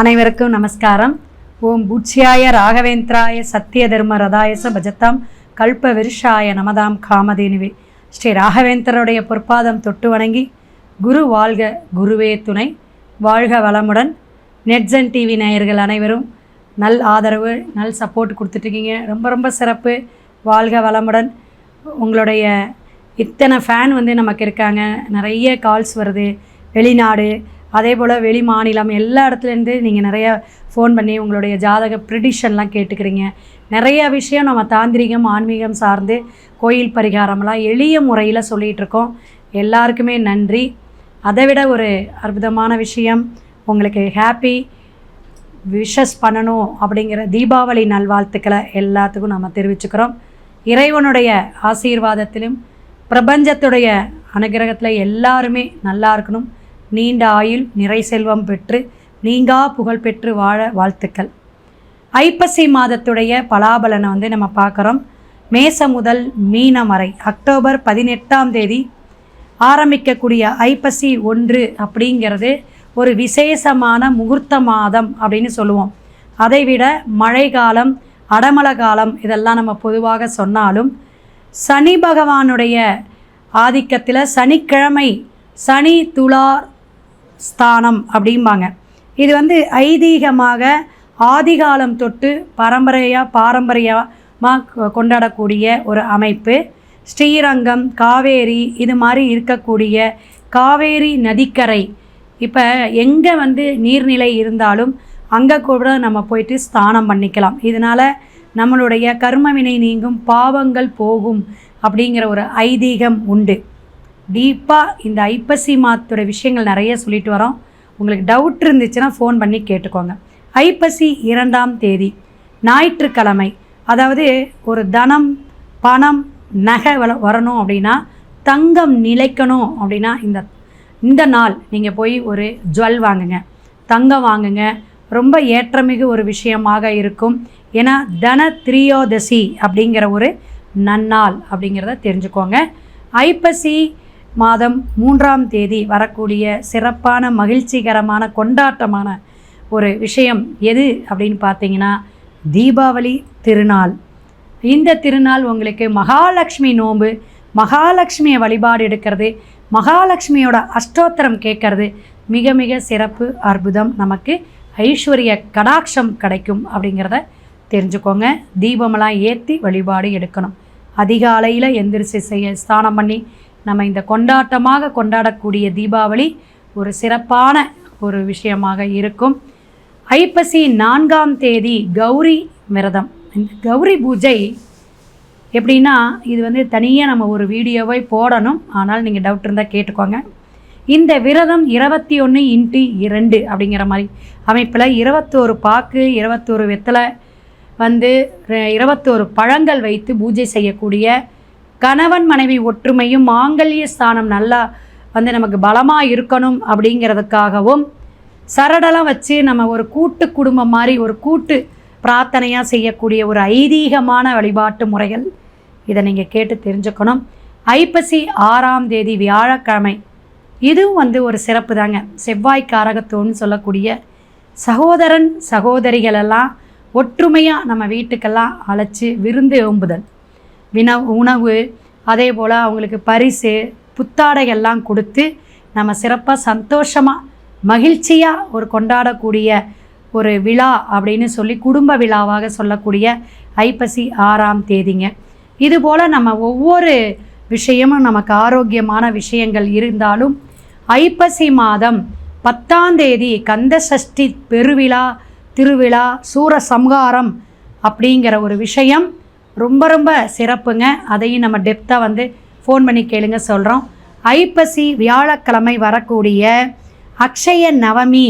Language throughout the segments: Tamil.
அனைவருக்கும் நமஸ்காரம். ஓம் பூட்சியாய ராகவேந்திராய சத்திய தர்ம ரதாயச பஜத்தாம் கல்ப விருஷாய நமதாம் காமதேனுவே. ஸ்ரீ ராகவேந்தருடைய பொற்பாதம் தொட்டு வணங்கி குரு வாழ்க குருவே துணை. வாழ்க வளமுடன். நெட்ஜன் டிவி நேயர்கள் அனைவரும் நல் ஆதரவு நல் சப்போர்ட் கொடுத்துட்ருக்கீங்க. ரொம்ப ரொம்ப சிறப்பு. வாழ்க வளமுடன். உங்களுடைய இத்தனை ஃபேன் வந்து நமக்கு இருக்காங்க. நிறைய கால்ஸ் வருது. வெளிநாடு அதே போல் வெளி மாநிலம் எல்லா இடத்துலேருந்து நீங்கள் நிறைய ஃபோன் பண்ணி உங்களுடைய ஜாதக ப்ரிடிஷன்லாம் கேட்டுக்கிறீங்க. நிறைய விஷயம் நம்ம தாந்திரிகம் ஆன்மீகம் சார்ந்து கோயில் பரிகாரம்லாம் எளிய முறையில் சொல்லிகிட்டு இருக்கோம். எல்லாருக்குமே நன்றி. அதை விட ஒரு அற்புதமான விஷயம் உங்களுக்கு ஹாப்பி விஷஸ் பண்ணணும் அப்படிங்கிற தீபாவளி நல்வாழ்த்துக்களை எல்லாத்துக்கும் நம்ம தெரிவிச்சுக்கிறோம். இறைவனுடைய ஆசீர்வாதத்திலும் பிரபஞ்சத்துடைய அனுகிரகத்தில் எல்லாருமே நல்லா இருக்கணும். நீண்ட ஆயுள் நிறை செல்வம் பெற்று நீங்கா புகழ் பெற்று வாழ வாழ்த்துக்கள். ஐப்பசி மாதத்துடைய பலாபலனை வந்து நம்ம பார்க்குறோம். மேச முதல் மீனம் வரை அக்டோபர் பதினெட்டாம் தேதி ஆரம்பிக்கக்கூடிய ஐப்பசி ஒன்று அப்படிங்கிறது ஒரு விசேஷமான முகூர்த்த மாதம் அப்படின்னு சொல்லுவோம். அதைவிட மழை காலம் அடமழை காலம் இதெல்லாம் நம்ம பொதுவாக சொன்னாலும் சனி பகவானுடைய ஆதிக்கத்தில் சனிக்கிழமை சனி துளார் ஸ்தானம் அப்படிம்பாங்க. இது வந்து ஐதீகமாக ஆதிகாலம் தொட்டு பரம்பரையாக பாரம்பரியமாக கொண்டாடக்கூடிய ஒரு அமைப்பு. ஸ்ரீரங்கம் காவேரி இது மாதிரி இருக்கக்கூடிய காவேரி நதிக்கரை. இப்போ எங்கே வந்து நீர்நிலை இருந்தாலும் அங்கே கூட நம்ம போயிட்டு ஸ்தானம் பண்ணிக்கலாம். இதனால் நம்மளுடைய கர்மவினை நீங்கும் பாவங்கள் போகும் அப்படிங்கிற ஒரு ஐதீகம் உண்டு. டீப்பாக இந்த ஐப்பசி மாதத்தோட விஷயங்கள் நிறைய சொல்லிட்டு வரோம். உங்களுக்கு டவுட் இருந்துச்சுன்னா ஃபோன் பண்ணி கேட்டுக்கோங்க. ஐப்பசி இரண்டாம் தேதி ஞாயிற்றுக்கிழமை அதாவது ஒரு தனம் பணம் நகை வள வரணும் அப்படின்னா தங்கம் நிலைக்கணும் அப்படின்னா இந்த இந்த நாள் நீங்கள் போய் ஒரு ஜுவல் வாங்குங்க. தங்கம் வாங்குங்க. ரொம்ப ஏற்றமிகு ஒரு விஷயமாக இருக்கும். ஏன்னா தன திரியோதசி அப்படிங்கிற ஒரு நன்னாள் அப்படிங்கிறத தெரிஞ்சுக்கோங்க. ஐப்பசி மாதம் மூன்றாம் தேதி வரக்கூடிய சிறப்பான மகிழ்ச்சிகரமான கொண்டாட்டமான ஒரு விஷயம் எது அப்படின்னு பார்த்தீங்கன்னா தீபாவளி திருநாள். இந்த திருநாள் உங்களுக்கு மகாலட்சுமி நோன்பு மகாலட்சுமியை வழிபாடு எடுக்கிறது மகாலட்சுமியோட அஷ்டோத்திரம் கேட்கறது. மிக மிக சிறப்பு அற்புதம் நமக்கு ஐஸ்வர்ய கடாட்சம் கிடைக்கும் அப்படிங்கிறத தெரிஞ்சுக்கோங்க. தீபமெல்லாம் ஏற்றி வழிபாடு எடுக்கணும். அதிகாலையில் எந்திரிச்சு செய்ய ஸ்நானம் பண்ணி நம்ம இந்த கொண்டாட்டமாக கொண்டாடக்கூடிய தீபாவளி ஒரு சிறப்பான ஒரு விஷயமாக இருக்கும். ஐப்பசி நான்காம் தேதி கௌரி விரதம். இந்த கௌரி பூஜை எப்படின்னா இது வந்து தனியாக நம்ம ஒரு வீடியோவை போடணும். ஆனால் நீங்கள் டவுட் இருந்தால் கேட்டுக்கோங்க. இந்த விரதம் இருபத்தி ஒன்று இன்ட்டு இரண்டு அப்படிங்கிற மாதிரி அமைப்பில் இருபத்தோரு பாக்கு இருபத்தோரு வெத்தலை வந்து இருபத்தோரு பழங்கள் வைத்து பூஜை செய்யக்கூடிய கணவன் மனைவி ஒற்றுமையும் மாங்கல்ய ஸ்தானம் நல்லா வந்து நமக்கு பலமாக இருக்கணும் அப்படிங்கிறதுக்காகவும் சரடெல்லாம் வச்சு நம்ம ஒரு கூட்டு குடும்பம் மாதிரி ஒரு கூட்டு பிரார்த்தனையாக செய்யக்கூடிய ஒரு ஐதீகமான வழிபாட்டு முறைகள். இதை நீங்கள் கேட்டு தெரிஞ்சுக்கணும். ஐப்பசி ஆறாம் தேதி வியாழக்கிழமை. இதுவும் வந்து ஒரு சிறப்பு தாங்க. செவ்வாய் காரகத்தோன்னு சொல்லக்கூடிய சகோதரன் சகோதரிகள் எல்லாம் ஒற்றுமையாக நம்ம வீட்டுக்கெல்லாம் அழைச்சி விருந்து ஓம்புதல் வின உணவு அதே போல் அவங்களுக்கு பரிசு புத்தாடைகள்லாம் கொடுத்து நம்ம சிறப்பாக சந்தோஷமாக மகிழ்ச்சியாக ஒரு கொண்டாடக்கூடிய ஒரு விழா அப்படின்னு சொல்லி குடும்ப விழாவாக சொல்லக்கூடிய ஐப்பசி ஆறாம் தேதிங்க. இதுபோல் நம்ம ஒவ்வொரு விஷயமும் நமக்கு ஆரோக்கியமான விஷயங்கள் இருந்தாலும் ஐப்பசி மாதம் பத்தாம் தேதி கந்த சஷ்டி பெருவிழா திருவிழா சூரசம்ஹாரம் அப்படிங்கிற ஒரு விஷயம் ரொம்ப ரொம்ப சிறப்புங்க. அதையும் நம்ம டெப்த்தாக வந்து ஃபோன் பண்ணி கேளுங்க சொல்கிறோம் ஐப்பசி வியாழக்கிழமை வரக்கூடிய அக்ஷய நவமி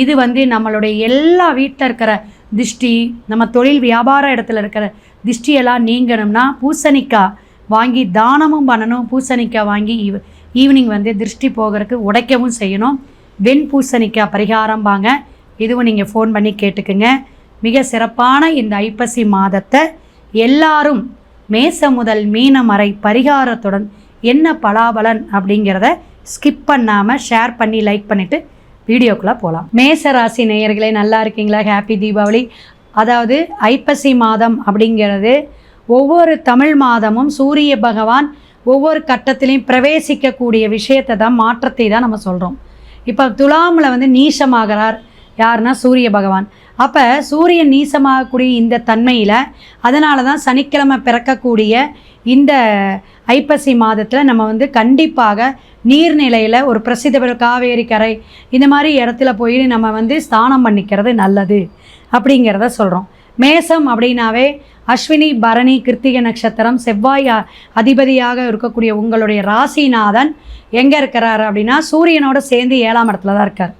இது வந்து நம்மளுடைய எல்லா வீட்டில் இருக்கிற திஷ்டி நம்ம தொழில் வியாபார இடத்துல இருக்கிற திஷ்டியெல்லாம் நீங்கணும்னா பூசணிக்காய் வாங்கி தானமும் பண்ணணும். பூசணிக்காய் வாங்கி ஈவ் ஈவினிங் வந்து திருஷ்டி போகிறதுக்கு உடைக்கவும் செய்யணும். வெண் பூசணிக்காய் பரிகாரம் வாங்க. இதுவும் நீங்கள் ஃபோன் பண்ணி கேட்டுக்குங்க. மிக சிறப்பான இந்த ஐப்பசி மாதத்தை எல்லாரும் மேச முதல் மீனம் வரை பரிகாரத்துடன் என்ன பலாபலன் அப்படிங்கிறத ஸ்கிப் பண்ணாமல் ஷேர் பண்ணி லைக் பண்ணிவிட்டு வீடியோக்குள்ளே போகலாம் மேச ராசி நேயர்களே நல்லா இருக்கீங்களா? ஹாப்பி தீபாவளி. அதாவது ஐப்பசி மாதம் அப்படிங்கிறது ஒவ்வொரு தமிழ் மாதமும் சூரிய பகவான் ஒவ்வொரு கட்டத்திலையும் பிரவேசிக்கக்கூடிய விஷயத்தை தான் மாற்றத்தை தான் நம்ம சொல்கிறோம் இப்போ துலாமில் வந்து நீசமாகிறார் யாருன்னா சூரிய பகவான். அப்போ சூரியன் நீசமாகக்கூடிய இந்த தன்மையில் அதனால தான் சனிக்கிழமை பிறக்கக்கூடிய இந்த ஐப்பசி மாதத்தில் நம்ம வந்து கண்டிப்பாக நீர்நிலையில் ஒரு பிரசித்த பெற காவேரி கரை இந்த மாதிரி இடத்துல போய் நம்ம வந்து ஸ்நானம் பண்ணிக்கிறது நல்லது அப்படிங்கிறத சொல்கிறோம் மேசம் அப்படின்னாவே அஸ்வினி பரணி கிருத்திகை நட்சத்திரம் செவ்வாய் அதிபதியாக இருக்கக்கூடிய உங்களுடைய ராசிநாதன் எங்கே இருக்கிறார் அப்படின்னா சூரியனோட சேர்ந்து ஏழாம் இடத்துல தான் இருக்கார்.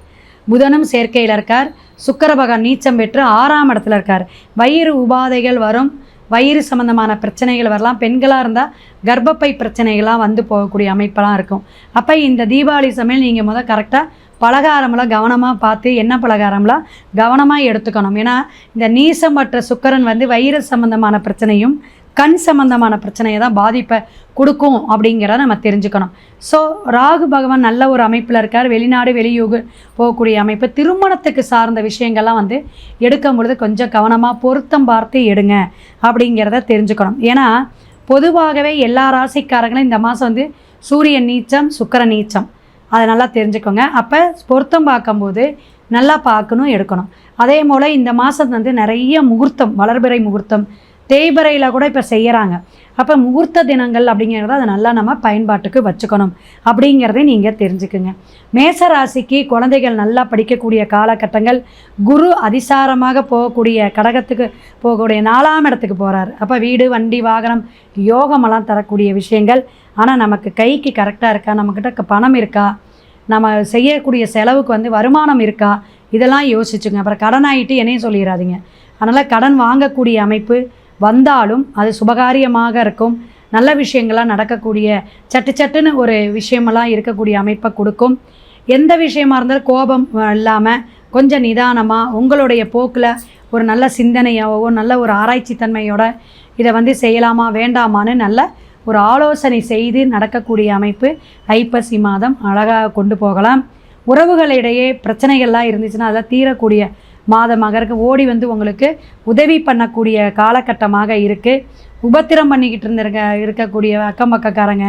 புதனும் சேர்க்கையில் இருக்கார். சுக்கர பகவான் நீச்சம் பெற்று ஆறாம் இடத்துல இருக்கார். வயிறு உபாதைகள் வரும். வயிறு சம்மந்தமான பிரச்சனைகள் வரலாம். பெண்களாக இருந்தால் கர்ப்பப்பை பிரச்சனைகள்லாம் வந்து போகக்கூடிய அமைப்பெல்லாம் இருக்கும். அப்போ இந்த தீபாவளி சமையல் நீங்கள் முதல் கரெக்டாக பலகாரமெல்லாம் கவனமாக பார்த்து என்ன பலகாரம்லாம் கவனமாக எடுத்துக்கணும். ஏன்னா இந்த நீசமற்ற சுக்கரன் வந்து வைரஸ் சம்பந்தமான பிரச்சனையும் கண் சம்பந்தமான பிரச்சனையை தான் பாதிப்பை கொடுக்கும் அப்படிங்கிறத நம்ம தெரிஞ்சுக்கணும். ஸோ ராகு பகவான் நல்ல ஒரு அமைப்பில் இருக்கார். வெளிநாடு வெளியூர் போகக்கூடிய அமைப்பு. திருமணத்துக்கு சார்ந்த விஷயங்கள்லாம் வந்து எடுக்கும் பொழுது கொஞ்சம் கவனமாக பொருத்தம் பார்த்து எடுங்க அப்படிங்கிறத தெரிஞ்சுக்கணும். ஏன்னா பொதுவாகவே எல்லா ராசிக்காரங்களும் இந்த மாதம் வந்து சூரிய நீச்சம் சுக்கர நீச்சம். அதை நல்லா தெரிஞ்சுக்கோங்க. அப்போ பொருத்தம் பார்க்கும்போது நல்லா பார்க்கணும் எடுக்கணும். அதே போல் இந்த மாதம் வந்து நிறைய முகூர்த்தம் வளர்பிறை முகூர்த்தம் தேய்பறையில் கூட இப்போ செய்கிறாங்க அப்போ முகூர்த்த தினங்கள் அப்படிங்கிறத அதை நல்லா நம்ம பயன்பாட்டுக்கு வச்சுக்கணும். அப்படிங்கிறதையும் நீங்கள் தெரிஞ்சுக்குங்க. மேச ராசிக்கு குழந்தைகள் நல்லா படிக்கக்கூடிய காலகட்டங்கள் குரு அதிசாரமாக போகக்கூடிய கடகத்துக்கு போகக்கூடிய நாலாம் இடத்துக்கு போகிறார் அப்போ வீடு வண்டி வாகனம் யோகமெல்லாம் தரக்கூடிய விஷயங்கள். ஆனால் நமக்கு கைக்கு கரெக்டாக இருக்கா? நம்மக்கிட்ட பணம் இருக்கா? நம்ம செய்யக்கூடிய செலவுக்கு வந்து வருமானம் இருக்கா? இதெல்லாம் யோசிச்சுங்க அப்புறம் கடன் ஆகிட்டு என்னையும் சொல்லிடாதீங்க அதனால் கடன் வாங்கக்கூடிய அமைப்பு வந்தாலும் அது சுபகாரியமாக இருக்கும். நல்ல விஷயங்கள்லாம் நடக்கக்கூடிய சட்டு சட்டுன்னு ஒரு விஷயமெல்லாம் இருக்கக்கூடிய அமைப்பை கொடுக்கும். எந்த விஷயமா இருந்தாலும் கோபம் இல்லாமல் கொஞ்சம் நிதானமாக உங்களுடைய போக்கில் ஒரு நல்ல சிந்தனையாகவோ நல்ல ஒரு ஆராய்ச்சி தன்மையோட இதை வந்து செய்யலாமா வேண்டாமான்னு நல்ல ஒரு ஆலோசனை செய்து நடக்கக்கூடிய அமைப்பு ஐப்பசி மாதம் அழகாக கொண்டு போகலாம். உறவுகளிடையே பிரச்சனைகள்லாம் இருந்துச்சுன்னா அதெல்லாம் தீரக்கூடிய மாதமாக இருக்குது ஓடி வந்து உங்களுக்கு உதவி பண்ணக்கூடிய காலகட்டமாக இருக்குது உபத்திரம் பண்ணிக்கிட்டு இருந்திருக்க இருக்கக்கூடிய அக்கம் பக்கக்காரங்க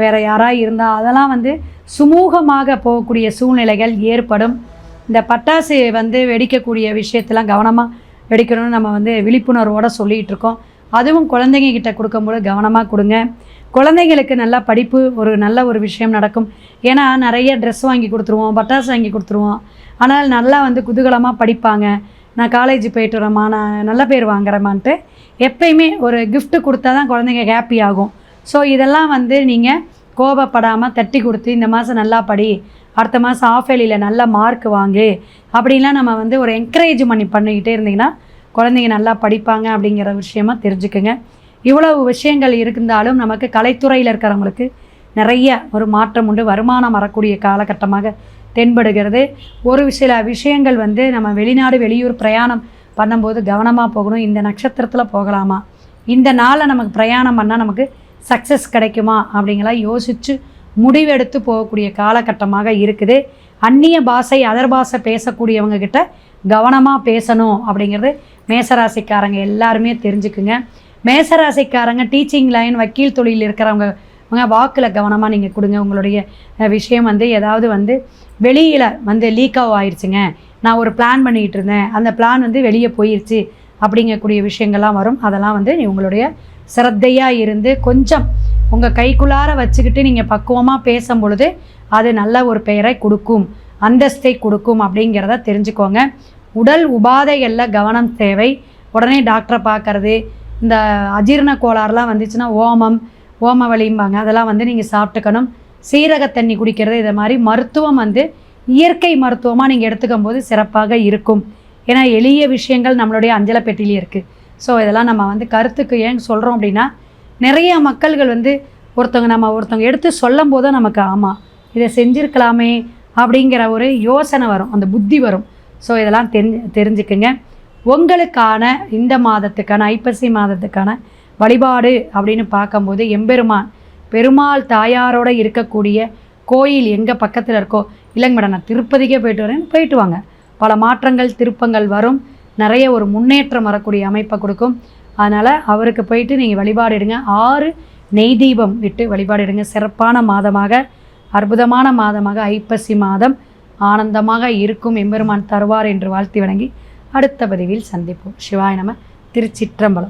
வேறு யாராக இருந்தால் அதெல்லாம் வந்து சுமூகமாக போகக்கூடிய சூழ்நிலைகள் ஏற்படும். இந்த பட்டாசு வந்து வெடிக்கக்கூடிய விஷயத்தெல்லாம் கவனமாக வெடிக்கணும்னு நம்ம வந்து விழிப்புணர்வோடு சொல்லிகிட்டு இருக்கோம். அதுவும் குழந்தைங்க கிட்ட கொடுக்கும்போது கவனமாக கொடுங்க. குழந்தைங்களுக்கு நல்லா படிப்பு ஒரு நல்ல ஒரு விஷயம் நடக்கும். ஏன்னா நிறைய ட்ரெஸ் வாங்கி கொடுத்துருவோம் பட்டாசு வாங்கி கொடுத்துருவோம். ஆனால் நல்லா வந்து குதூகலமாக படிப்பாங்க. நான் காலேஜ் போயிட்டு வரமா நான் நல்ல பேர் வாங்குறேமான்ட்டு எப்பயுமே ஒரு கிஃப்ட்டு கொடுத்தா தான் குழந்தைங்க ஹாப்பி ஆகும். ஸோ இதெல்லாம் வந்து நீங்கள் கோபப்படாமல் தட்டி கொடுத்து இந்த மாதம் நல்லா படி அடுத்த மாதம் ஆஃப் ஏலியில் நல்ல மார்க் வாங்கு. அப்படின்லாம் நம்ம வந்து ஒரு என்கரேஜ் பண்ணி பண்ணிக்கிட்டே இருந்தீங்கன்னா குழந்தைங்க நல்லா படிப்பாங்க அப்படிங்கிற விஷயமா தெரிஞ்சுக்குங்க. இவ்வளவு விஷயங்கள் இருந்தாலும் நமக்கு கலைத்துறையில் இருக்கிறவங்களுக்கு நிறைய ஒரு மாற்றம் உண்டு. வருமானம் வரக்கூடிய காலகட்டமாக தென்படுகிறது. ஒரு சில விஷயங்கள் வந்து நம்ம வெளிநாடு வெளியூர் பிரயாணம் பண்ணும்போது கவனமாக போகணும். இந்த நட்சத்திரத்தில் போகலாமா? இந்த நாளில் நமக்கு பிரயாணம் பண்ணால் நமக்கு சக்ஸஸ் கிடைக்குமா? அப்படிங்கலாம் யோசித்து முடிவெடுத்து போகக்கூடிய காலகட்டமாக இருக்குது. அந்நிய பாஷை அதர் பாஷை பேசக்கூடியவங்க கிட்ட கவனமாக பேசணும் அப்படிங்கிறது மேசராசிக்காரங்க எல்லாருமே தெரிஞ்சுக்குங்க. மேசராசிக்காரங்க டீச்சிங் லைன் வக்கீல் தொழில் இருக்கிறவங்க அவங்க வாக்கில் கவனமாக நீங்கள் கொடுங்க. உங்களுடைய விஷயம் வந்து ஏதாவது வந்து வெளியில் வந்து லீக்காக ஆயிடுச்சுங்க நான் ஒரு பிளான் பண்ணிகிட்டு இருந்தேன். அந்த பிளான் வந்து வெளியே போயிடுச்சு அப்படிங்கக்கூடிய விஷயங்கள்லாம் வரும். அதெல்லாம் வந்து நீ உங்களுடைய சிரத்தையாக இருந்து கொஞ்சம் உங்கள் கைக்குள்ளார வச்சுக்கிட்டு நீங்கள் பக்குவமாக பேசும் பொழுது அது நல்ல ஒரு பெயரை கொடுக்கும் அந்தஸ்தை கொடுக்கும் அப்படிங்கிறத தெரிஞ்சுக்கோங்க. உடல் உபாதைகளில் கவனம் தேவை. உடனே டாக்டரை பார்க்கறது இந்த அஜீரண கோளாறுலாம் வந்துச்சுன்னா ஓமம் ஓம வழிம்பாங்க அதெல்லாம் வந்து நீங்கள் சாப்பிட்டுக்கணும். சீரக தண்ணி குடிக்கிறது இதை மாதிரி மருத்துவம் வந்து இயற்கை மருத்துவமாக நீங்கள் எடுத்துக்கும் போது சிறப்பாக இருக்கும். ஏன்னா எளிய விஷயங்கள் நம்மளுடைய அஞ்சலை பெட்டிலேயே இருக்குது ஸோ இதெல்லாம் நம்ம வந்து கருத்துக்கு ஏன் சொல்கிறோம் அப்படின்னா நிறைய மக்கள்கள் வந்து ஒருத்தவங்க நம்ம ஒருத்தவங்க எடுத்து சொல்லும் போது நமக்கு ஆமாம் இதை செஞ்சுருக்கலாமே அப்படிங்கிற ஒரு யோசனை வரும். அந்த புத்தி வரும். ஸோ இதெல்லாம் தெரிஞ்சு தெரிஞ்சுக்குங்க. உங்களுக்கான இந்த மாதத்துக்கான ஐப்பசி மாதத்துக்கான வழிபாடு அப்படின்னு பார்க்கும்போது எம்பெருமான் பெருமாள் தாயாரோட இருக்கக்கூடிய கோயில் எங்கே பக்கத்தில் இருக்கோ இல்லைங்க மேடம் நான் திருப்பதிக்கே போயிட்டு வரேன் போயிட்டு வாங்க. பல மாற்றங்கள் திருப்பங்கள் வரும். நிறைய ஒரு முன்னேற்றம் வரக்கூடிய அமைப்பை கொடுக்கும். அதனால் அவருக்கு போயிட்டு நீங்கள் வழிபாடிடுங்க. ஆறு நெய் தீபம் விட்டு வழிபாடிடுங்க. சிறப்பான மாதமாக அற்புதமான மாதமாக ஐப்பசி மாதம் ஆனந்தமாக இருக்கும் எம்பெருமான் தருவார் என்று வாழ்த்தி வணங்கி அடுத்த பதிவில் சந்திப்போம். சிவாய நம திருச்சிற்றம்பலம்.